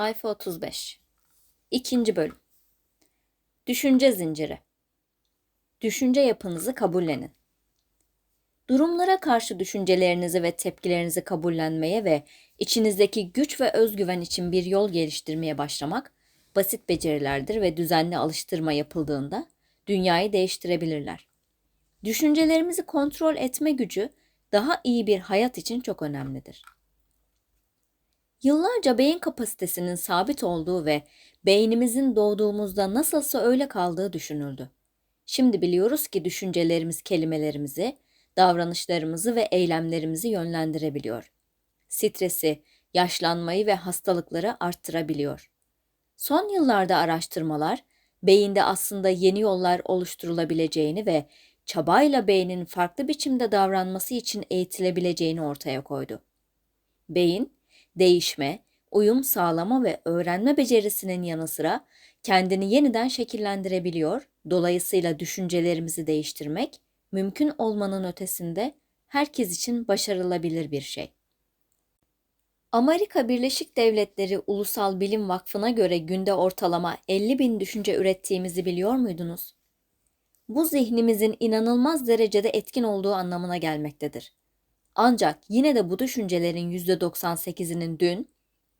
Sayfa 35 İkinci bölüm Düşünce zinciri Düşünce yapınızı kabullenin. Durumlara karşı düşüncelerinizi ve tepkilerinizi kabullenmeye ve içinizdeki güç ve özgüven için bir yol geliştirmeye başlamak basit becerilerdir ve düzenli alıştırma yapıldığında dünyayı değiştirebilirler. Düşüncelerimizi kontrol etme gücü daha iyi bir hayat için çok önemlidir. Yıllarca beyin kapasitesinin sabit olduğu ve beynimizin doğduğumuzda nasılsa öyle kaldığı düşünüldü. Şimdi biliyoruz ki düşüncelerimiz kelimelerimizi, davranışlarımızı ve eylemlerimizi yönlendirebiliyor. Stresi, yaşlanmayı ve hastalıkları arttırabiliyor. Son yıllarda araştırmalar beyinde aslında yeni yollar oluşturulabileceğini ve çabayla beynin farklı biçimde davranması için eğitilebileceğini ortaya koydu. Beyin, değişme, uyum sağlama ve öğrenme becerisinin yanı sıra kendini yeniden şekillendirebiliyor. Dolayısıyla düşüncelerimizi değiştirmek mümkün olmanın ötesinde herkes için başarılabilir bir şey. Amerika Birleşik Devletleri Ulusal Bilim Vakfı'na göre günde ortalama 50 bin düşünce ürettiğimizi biliyor muydunuz? Bu zihnimizin inanılmaz derecede etkin olduğu anlamına gelmektedir. Ancak yine de bu düşüncelerin %98'inin dün,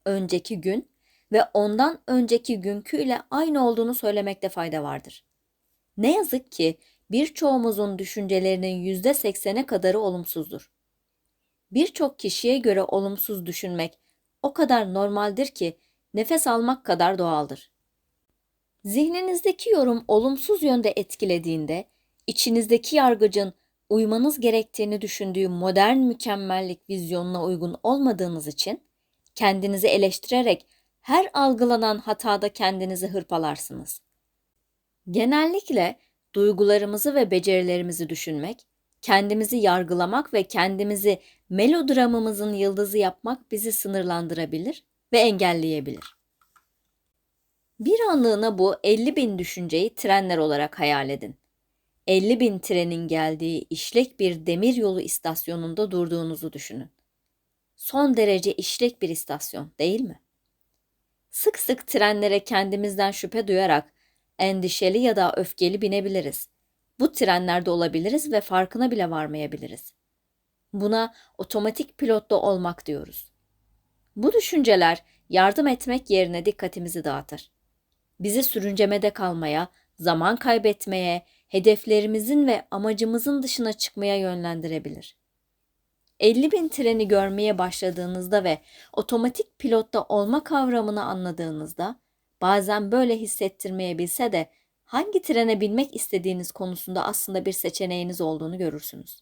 önceki gün ve ondan önceki günküyle aynı olduğunu söylemekte fayda vardır. Ne yazık ki birçoğumuzun düşüncelerinin %80'e kadarı olumsuzdur. Birçok kişiye göre olumsuz düşünmek o kadar normaldir ki nefes almak kadar doğaldır. Zihninizdeki yorum olumsuz yönde etkilediğinde içinizdeki yargıcın uymanız gerektiğini düşündüğü modern mükemmellik vizyonuna uygun olmadığınız için kendinizi eleştirerek her algılanan hatada kendinizi hırpalarsınız. Genellikle duygularımızı ve becerilerimizi düşünmek, kendimizi yargılamak ve kendimizi melodramımızın yıldızı yapmak bizi sınırlandırabilir ve engelleyebilir. Bir anlığına bu 50 bin düşünceyi trenler olarak hayal edin. 50 bin trenin geldiği işlek bir demir yolu istasyonunda durduğunuzu düşünün. Son derece işlek bir istasyon değil mi? Sık sık trenlere kendimizden şüphe duyarak endişeli ya da öfkeli binebiliriz. Bu trenlerde olabiliriz ve farkına bile varmayabiliriz. Buna otomatik pilotta olmak diyoruz. Bu düşünceler yardım etmek yerine dikkatimizi dağıtır. Bizi sürüncemede kalmaya, zaman kaybetmeye, hedeflerimizin ve amacımızın dışına çıkmaya yönlendirebilir. 50 bin treni görmeye başladığınızda ve otomatik pilotta olma kavramını anladığınızda bazen böyle hissettirmeyebilse de hangi trene binmek istediğiniz konusunda aslında bir seçeneğiniz olduğunu görürsünüz.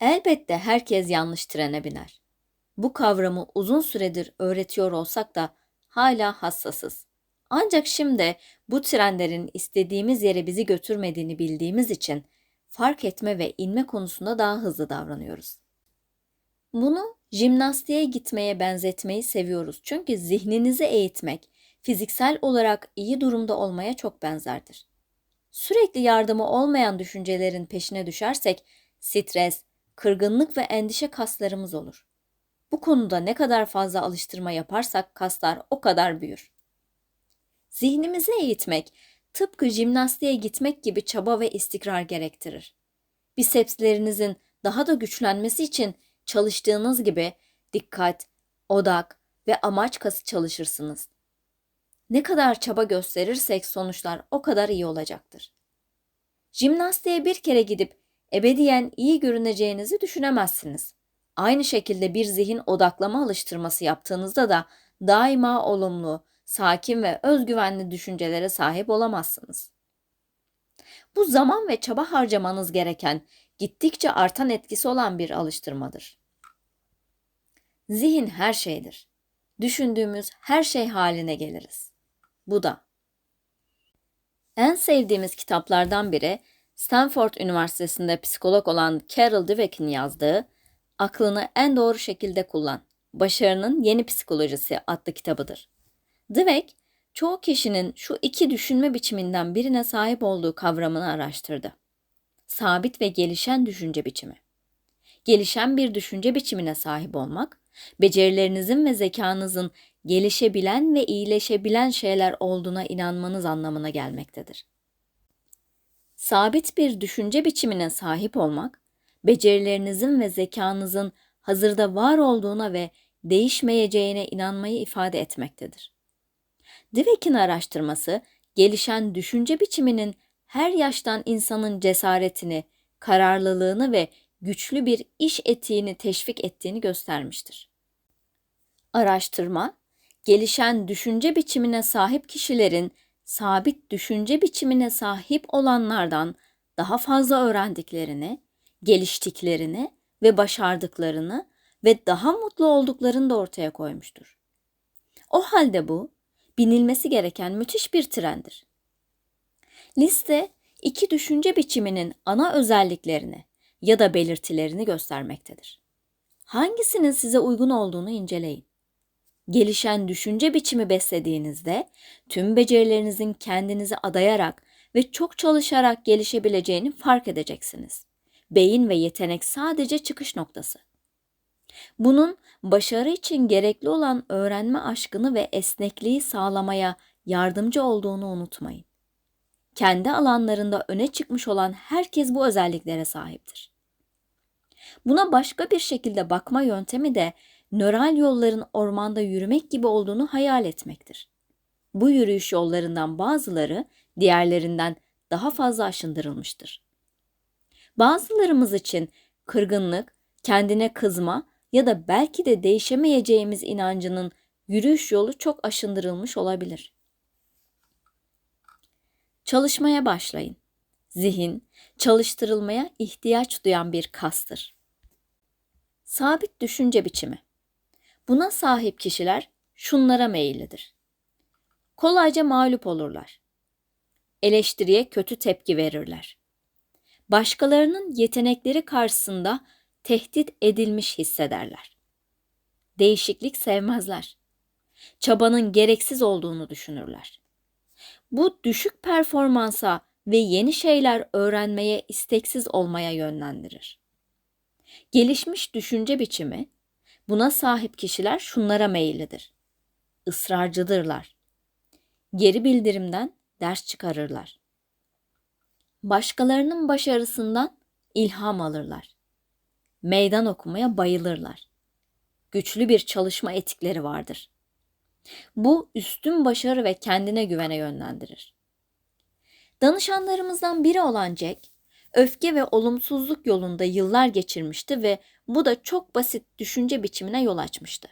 Elbette herkes yanlış trene biner. Bu kavramı uzun süredir öğretiyor olsak da hala hassasız. Ancak şimdi bu trenlerin istediğimiz yere bizi götürmediğini bildiğimiz için fark etme ve inme konusunda daha hızlı davranıyoruz. Bunu jimnastiğe gitmeye benzetmeyi seviyoruz. Çünkü zihninizi eğitmek fiziksel olarak iyi durumda olmaya çok benzerdir. Sürekli yardımı olmayan düşüncelerin peşine düşersek stres, kırgınlık ve endişe kaslarımız olur. Bu konuda ne kadar fazla alıştırma yaparsak kaslar o kadar büyür. Zihnimizi eğitmek tıpkı jimnastiğe gitmek gibi çaba ve istikrar gerektirir. Bisepslerinizin daha da güçlenmesi için çalıştığınız gibi dikkat, odak ve amaç kası çalışırsınız. Ne kadar çaba gösterirsek sonuçlar o kadar iyi olacaktır. Jimnastiğe bir kere gidip ebediyen iyi görüneceğinizi düşünemezsiniz. Aynı şekilde bir zihin odaklama alıştırması yaptığınızda da daima olumlu, sakin ve özgüvenli düşüncelere sahip olamazsınız. Bu zaman ve çaba harcamanız gereken, gittikçe artan etkisi olan bir alıştırmadır. Zihin her şeydir. Düşündüğümüz her şey haline geliriz. Bu da. En sevdiğimiz kitaplardan biri Stanford Üniversitesi'nde psikolog olan Carol Dweck'in yazdığı Aklını en doğru şekilde kullan. Başarının Yeni Psikolojisi adlı kitabıdır. Dweck, çoğu kişinin şu iki düşünme biçiminden birine sahip olduğu kavramını araştırdı. Sabit ve gelişen düşünce biçimi. Gelişen bir düşünce biçimine sahip olmak, becerilerinizin ve zekanızın gelişebilen ve iyileşebilen şeyler olduğuna inanmanız anlamına gelmektedir. Sabit bir düşünce biçimine sahip olmak, becerilerinizin ve zekanızın hazırda var olduğuna ve değişmeyeceğine inanmayı ifade etmektedir. Dweck'in araştırması, gelişen düşünce biçiminin her yaştan insanın cesaretini, kararlılığını ve güçlü bir iş etiğini teşvik ettiğini göstermiştir. Araştırma, gelişen düşünce biçimine sahip kişilerin sabit düşünce biçimine sahip olanlardan daha fazla öğrendiklerini, geliştiklerini ve başardıklarını ve daha mutlu olduklarını da ortaya koymuştur. O halde bu binilmesi gereken müthiş bir trendir. Liste iki düşünce biçiminin ana özelliklerini ya da belirtilerini göstermektedir. Hangisinin size uygun olduğunu inceleyin. Gelişen düşünce biçimi beslediğinizde tüm becerilerinizin kendinizi adayarak ve çok çalışarak gelişebileceğini fark edeceksiniz. Beyin ve yetenek sadece çıkış noktası. Bunun başarı için gerekli olan öğrenme aşkını ve esnekliği sağlamaya yardımcı olduğunu unutmayın. Kendi alanlarında öne çıkmış olan herkes bu özelliklere sahiptir. Buna başka bir şekilde bakma yöntemi de nöral yolların ormanda yürümek gibi olduğunu hayal etmektir. Bu yürüyüş yollarından bazıları diğerlerinden daha fazla aşındırılmıştır. Bazılarımız için kırgınlık, kendine kızma ya da belki de değişemeyeceğimiz inancının yürüyüş yolu çok aşındırılmış olabilir. Çalışmaya başlayın. Zihin, çalıştırılmaya ihtiyaç duyan bir kastır. Sabit düşünce biçimi. Buna sahip kişiler şunlara meyillidir. Kolayca mağlup olurlar. Eleştiriye kötü tepki verirler. Başkalarının yetenekleri karşısında tehdit edilmiş hissederler. Değişiklik sevmezler. Çabanın gereksiz olduğunu düşünürler. Bu düşük performansa ve yeni şeyler öğrenmeye isteksiz olmaya yönlendirir. Gelişmiş düşünce biçimi buna sahip kişiler şunlara meyillidir. Israrcıdırlar. Geri bildirimden ders çıkarırlar. Başkalarının başarısından ilham alırlar meydan okumaya bayılırlar. Güçlü bir çalışma etikleri vardır. Bu üstün başarı ve kendine güvene yönlendirir. Danışanlarımızdan biri olan Jack, öfke ve olumsuzluk yolunda yıllar geçirmişti ve bu da çok basit düşünce biçimine yol açmıştı.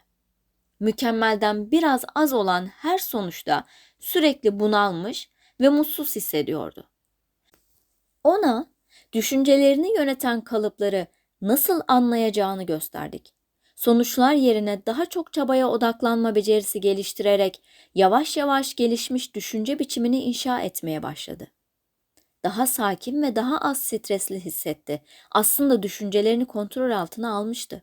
Mükemmelden biraz az olan her sonuçta sürekli bunalmış ve mutsuz hissediyordu. Ona düşüncelerini yöneten kalıpları nasıl anlayacağını gösterdik. Sonuçlar yerine daha çok çabaya odaklanma becerisi geliştirerek yavaş yavaş gelişmiş düşünce biçimini inşa etmeye başladı. Daha sakin ve daha az stresli hissetti. Aslında düşüncelerini kontrol altına almıştı.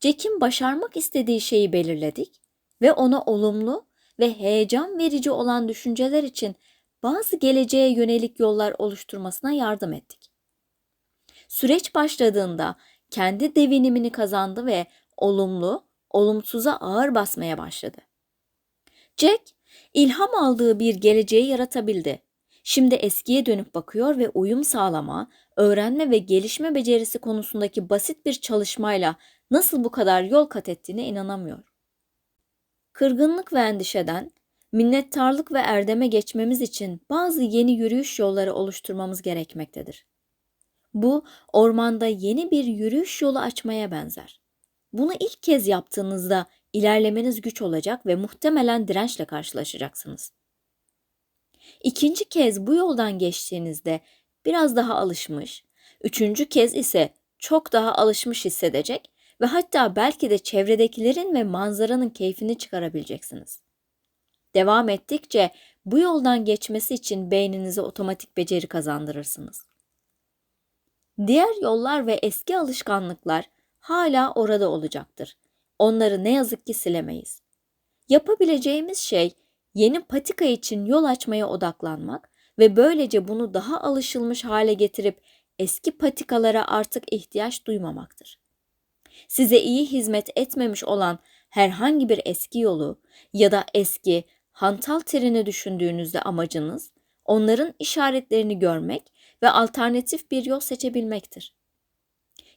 Jack'in başarmak istediği şeyi belirledik ve ona olumlu ve heyecan verici olan düşünceler için bazı geleceğe yönelik yollar oluşturmasına yardım ettik. Süreç başladığında kendi devinimini kazandı ve olumlu, olumsuza ağır basmaya başladı. Jack, ilham aldığı bir geleceği yaratabildi. Şimdi eskiye dönüp bakıyor ve uyum sağlama, öğrenme ve gelişme becerisi konusundaki basit bir çalışmayla nasıl bu kadar yol kat ettiğine inanamıyor. Kırgınlık ve endişeden, minnettarlık ve erdeme geçmemiz için bazı yeni yürüyüş yolları oluşturmamız gerekmektedir. Bu ormanda yeni bir yürüyüş yolu açmaya benzer. Bunu ilk kez yaptığınızda ilerlemeniz güç olacak ve muhtemelen dirençle karşılaşacaksınız. İkinci kez bu yoldan geçtiğinizde biraz daha alışmış, üçüncü kez ise çok daha alışmış hissedecek ve hatta belki de çevredekilerin ve manzaranın keyfini çıkarabileceksiniz. Devam ettikçe bu yoldan geçmesi için beyninize otomatik beceri kazandırırsınız. Diğer yollar ve eski alışkanlıklar hala orada olacaktır. Onları ne yazık ki silemeyiz. Yapabileceğimiz şey yeni patika için yol açmaya odaklanmak ve böylece bunu daha alışılmış hale getirip eski patikalara artık ihtiyaç duymamaktır. Size iyi hizmet etmemiş olan herhangi bir eski yolu ya da eski hantal treni düşündüğünüzde amacınız onların işaretlerini görmek ve alternatif bir yol seçebilmektir.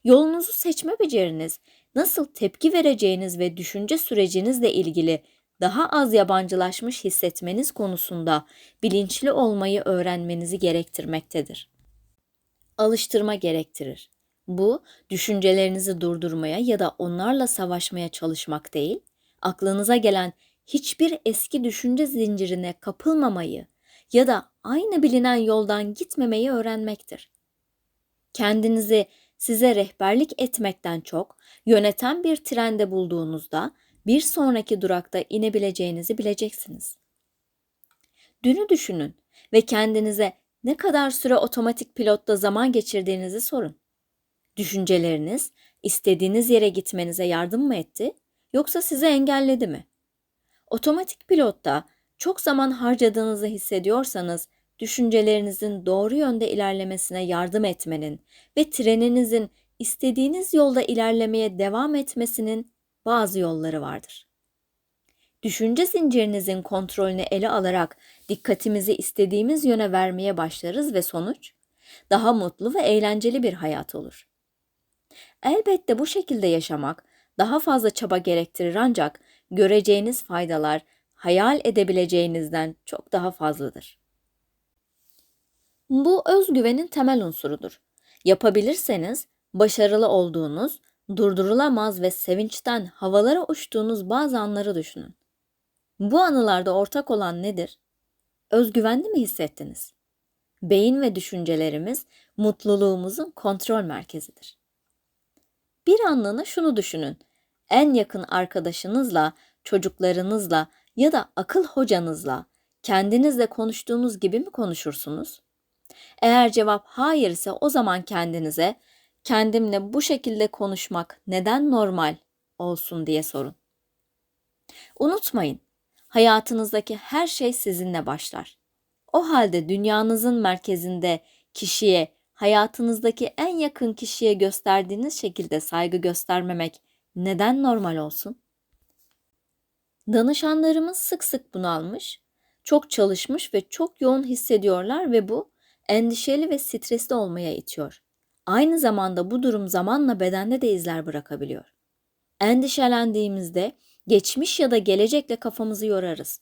Yolunuzu seçme beceriniz, nasıl tepki vereceğiniz ve düşünce sürecinizle ilgili daha az yabancılaşmış hissetmeniz konusunda bilinçli olmayı öğrenmenizi gerektirmektedir. Alıştırma gerektirir. Bu, düşüncelerinizi durdurmaya ya da onlarla savaşmaya çalışmak değil, aklınıza gelen hiçbir eski düşünce zincirine kapılmamayı ya da aynı bilinen yoldan gitmemeyi öğrenmektir. Kendinizi size rehberlik etmekten çok yöneten bir trende bulduğunuzda bir sonraki durakta inebileceğinizi bileceksiniz. Dünü düşünün ve kendinize ne kadar süre otomatik pilotta zaman geçirdiğinizi sorun. Düşünceleriniz istediğiniz yere gitmenize yardım mı etti yoksa sizi engelledi mi? Otomatik pilotta çok zaman harcadığınızı hissediyorsanız düşüncelerinizin doğru yönde ilerlemesine yardım etmenin ve treninizin istediğiniz yolda ilerlemeye devam etmesinin bazı yolları vardır. Düşünce zincirinizin kontrolünü ele alarak dikkatimizi istediğimiz yöne vermeye başlarız ve sonuç daha mutlu ve eğlenceli bir hayat olur. Elbette bu şekilde yaşamak daha fazla çaba gerektirir ancak göreceğiniz faydalar hayal edebileceğinizden çok daha fazladır. Bu özgüvenin temel unsurudur. Yapabilirseniz başarılı olduğunuz, durdurulamaz ve sevinçten havalara uçtuğunuz bazı anları düşünün. Bu anılarda ortak olan nedir? Özgüvenli mi hissettiniz? Beyin ve düşüncelerimiz mutluluğumuzun kontrol merkezidir. Bir anlığına şunu düşünün. En yakın arkadaşınızla, çocuklarınızla ya da akıl hocanızla kendinizle konuştuğunuz gibi mi konuşursunuz? Eğer cevap hayır ise o zaman kendinize kendimle bu şekilde konuşmak neden normal olsun diye sorun. Unutmayın, hayatınızdaki her şey sizinle başlar. O halde dünyanızın merkezinde kişiye, hayatınızdaki en yakın kişiye gösterdiğiniz şekilde saygı göstermemek neden normal olsun? Danışanlarımız sık sık bunalmış, çok çalışmış ve çok yoğun hissediyorlar ve bu endişeli ve stresli olmaya itiyor. Aynı zamanda bu durum zamanla bedende de izler bırakabiliyor. Endişelendiğimizde geçmiş ya da gelecekle kafamızı yorarız.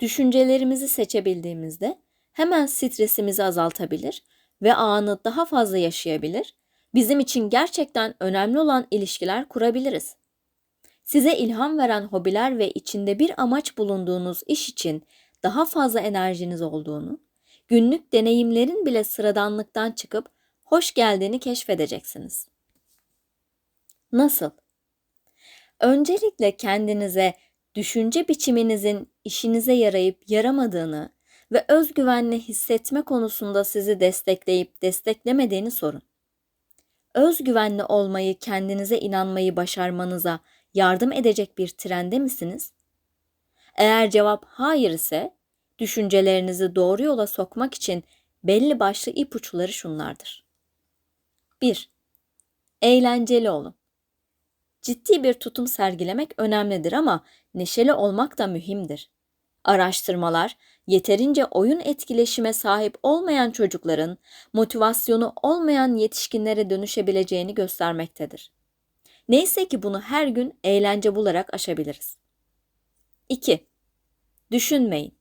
Düşüncelerimizi seçebildiğimizde hemen stresimizi azaltabilir ve anı daha fazla yaşayabilir, bizim için gerçekten önemli olan ilişkiler kurabiliriz. Size ilham veren hobiler ve içinde bir amaç bulunduğunuz iş için daha fazla enerjiniz olduğunu, günlük deneyimlerin bile sıradanlıktan çıkıp hoş geldiğini keşfedeceksiniz. Nasıl? Öncelikle kendinize düşünce biçiminizin işinize yarayıp yaramadığını ve özgüvenli hissetme konusunda sizi destekleyip desteklemediğini sorun. Özgüvenli olmayı, kendinize inanmayı başarmanıza yardım edecek bir trende misiniz? Eğer cevap hayır ise düşüncelerinizi doğru yola sokmak için belli başlı ipuçları şunlardır. 1. Eğlenceli olun. Ciddi bir tutum sergilemek önemlidir ama neşeli olmak da mühimdir. Araştırmalar, yeterince oyun etkileşime sahip olmayan çocukların motivasyonu olmayan yetişkinlere dönüşebileceğini göstermektedir. Neyse ki bunu her gün eğlence bularak aşabiliriz. 2. Düşünmeyin.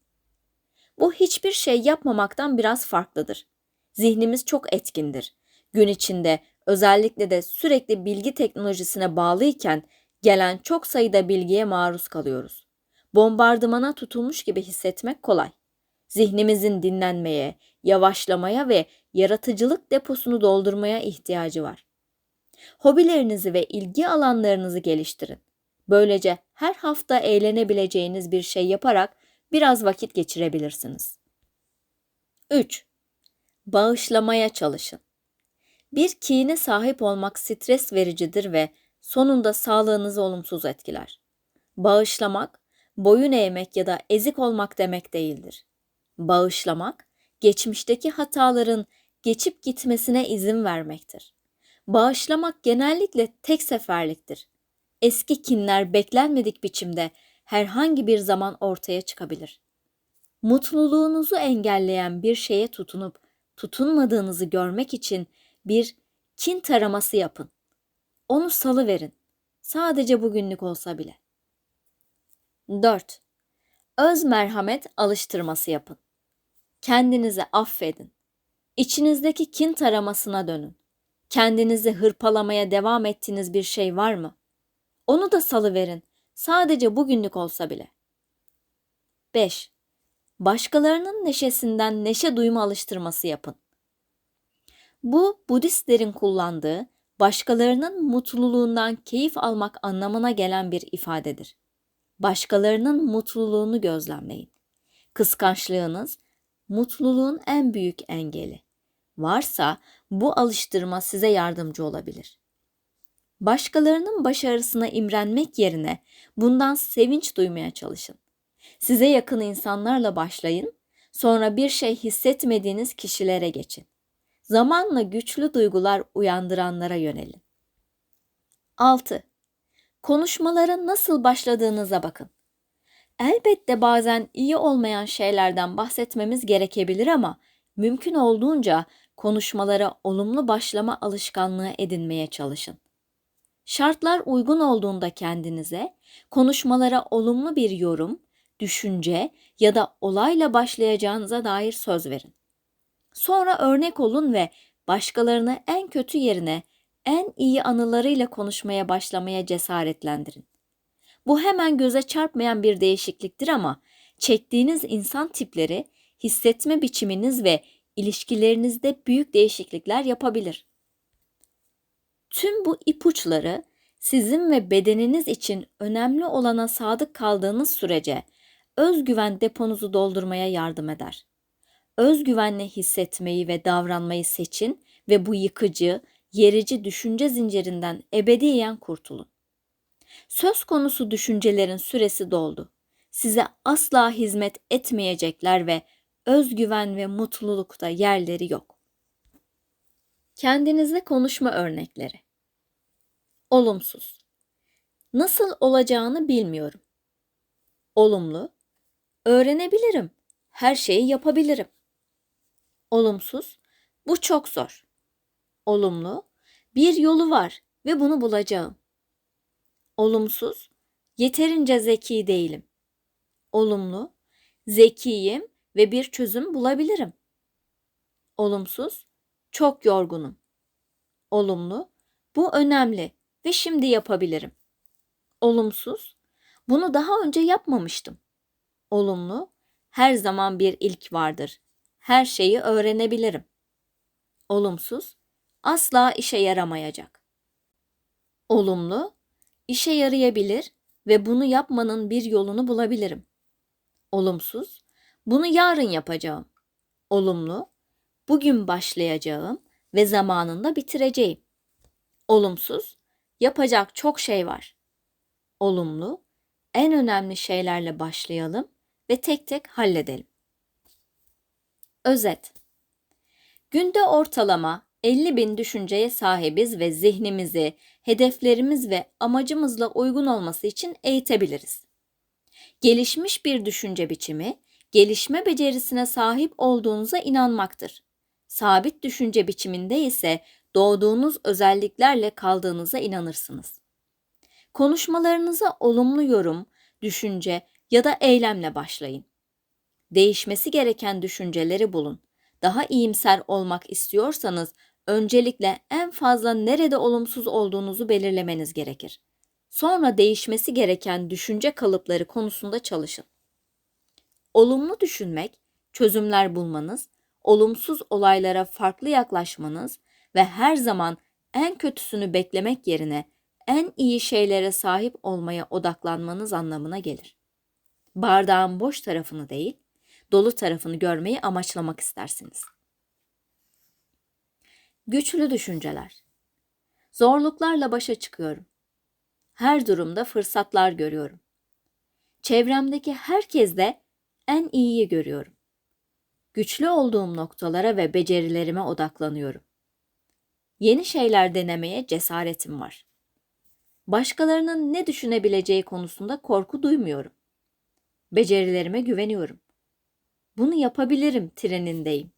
Bu hiçbir şey yapmamaktan biraz farklıdır. Zihnimiz çok etkindir. Gün içinde özellikle de sürekli bilgi teknolojisine bağlıyken gelen çok sayıda bilgiye maruz kalıyoruz. Bombardımana tutulmuş gibi hissetmek kolay. Zihnimizin dinlenmeye, yavaşlamaya ve yaratıcılık deposunu doldurmaya ihtiyacı var. Hobilerinizi ve ilgi alanlarınızı geliştirin. Böylece her hafta eğlenebileceğiniz bir şey yaparak biraz vakit geçirebilirsiniz. 3. Bağışlamaya çalışın. Bir kine sahip olmak stres vericidir ve sonunda sağlığınızı olumsuz etkiler. Bağışlamak, boyun eğmek ya da ezik olmak demek değildir. Bağışlamak, geçmişteki hataların geçip gitmesine izin vermektir. Bağışlamak genellikle tek seferliktir. eski kinler beklenmedik biçimde herhangi bir zaman ortaya çıkabilir. Mutluluğunuzu engelleyen bir şeye tutunup tutunmadığınızı görmek için bir kin taraması yapın. Onu salıverin. Sadece bugünlük olsa bile. 4. Öz merhamet alıştırması yapın. Kendinizi affedin. İçinizdeki kin taramasına dönün. Kendinizi hırpalamaya devam ettiğiniz bir şey var mı? Onu da salıverin. Sadece bugünlük olsa bile. 5. Başkalarının neşesinden neşe duyma alıştırması yapın. Bu Budistlerin kullandığı başkalarının mutluluğundan keyif almak anlamına gelen bir ifadedir. Başkalarının mutluluğunu gözlemleyin. Kıskançlığınız mutluluğun en büyük engeli. Varsa bu alıştırma size yardımcı olabilir. Başkalarının başarısına imrenmek yerine bundan sevinç duymaya çalışın. Size yakın insanlarla başlayın, sonra bir şey hissetmediğiniz kişilere geçin. Zamanla güçlü duygular uyandıranlara yönelin. 6. Konuşmalara nasıl başladığınıza bakın. Elbette bazen iyi olmayan şeylerden bahsetmemiz gerekebilir ama mümkün olduğunca konuşmalara olumlu başlama alışkanlığı edinmeye çalışın. Şartlar uygun olduğunda kendinize konuşmalara olumlu bir yorum, düşünce ya da olayla başlayacağınıza dair söz verin. Sonra örnek olun ve başkalarını en kötü yerine en iyi anılarıyla konuşmaya başlamaya cesaretlendirin. Bu hemen göze çarpmayan bir değişikliktir ama çektiğiniz insan tipleri hissetme biçiminiz ve ilişkilerinizde büyük değişiklikler yapabilir. Tüm bu ipuçları sizin ve bedeniniz için önemli olana sadık kaldığınız sürece özgüven deponuzu doldurmaya yardım eder. Özgüvenle hissetmeyi ve davranmayı seçin ve bu yıkıcı, yerici düşünce zincirinden ebediyen kurtulun. Söz konusu düşüncelerin süresi doldu. Size asla hizmet etmeyecekler ve özgüven ve mutlulukta yerleri yok. Kendinizle konuşma örnekleri. Olumsuz. Nasıl olacağını bilmiyorum. Olumlu. Öğrenebilirim. Her şeyi yapabilirim. Olumsuz. Bu çok zor. Olumlu. Bir yolu var ve bunu bulacağım. Olumsuz. Yeterince zeki değilim. Olumlu. Zekiyim ve bir çözüm bulabilirim. Olumsuz. Çok yorgunum. Olumlu. Bu önemli ve şimdi yapabilirim. Olumsuz. Bunu daha önce yapmamıştım. Olumlu. Her zaman bir ilk vardır. Her şeyi öğrenebilirim. Olumsuz. Asla işe yaramayacak. Olumlu. işe yarayabilir ve bunu yapmanın bir yolunu bulabilirim. Olumsuz. Bunu yarın yapacağım. Olumlu. Bugün başlayacağım ve zamanında bitireceğim. Olumsuz. Yapacak çok şey var. Olumlu. En önemli şeylerle başlayalım ve tek tek halledelim. Özet. Günde ortalama 50 bin düşünceye sahibiz ve zihnimizi, hedeflerimiz ve amacımızla uygun olması için eğitebiliriz. Gelişmiş bir düşünce biçimi, gelişme becerisine sahip olduğunuza inanmaktır. Sabit düşünce biçiminde ise doğduğunuz özelliklerle kaldığınıza inanırsınız. Konuşmalarınıza olumlu yorum, düşünce ya da eylemle başlayın. Değişmesi gereken düşünceleri bulun. Daha iyimser olmak istiyorsanız öncelikle en fazla nerede olumsuz olduğunuzu belirlemeniz gerekir. Sonra değişmesi gereken düşünce kalıpları konusunda çalışın. Olumlu düşünmek, çözümler bulmanız, olumsuz olaylara farklı yaklaşmanız ve her zaman en kötüsünü beklemek yerine en iyi şeylere sahip olmaya odaklanmanız anlamına gelir. Bardağın boş tarafını değil, dolu tarafını görmeyi amaçlamak istersiniz. Güçlü düşünceler. Zorluklarla başa çıkıyorum. Her durumda fırsatlar görüyorum. Çevremdeki herkeste en iyiyi görüyorum. Güçlü olduğum noktalara ve becerilerime odaklanıyorum. Yeni şeyler denemeye cesaretim var. Başkalarının ne düşünebileceği konusunda korku duymuyorum. Becerilerime güveniyorum. Bunu yapabilirim trenindeyim.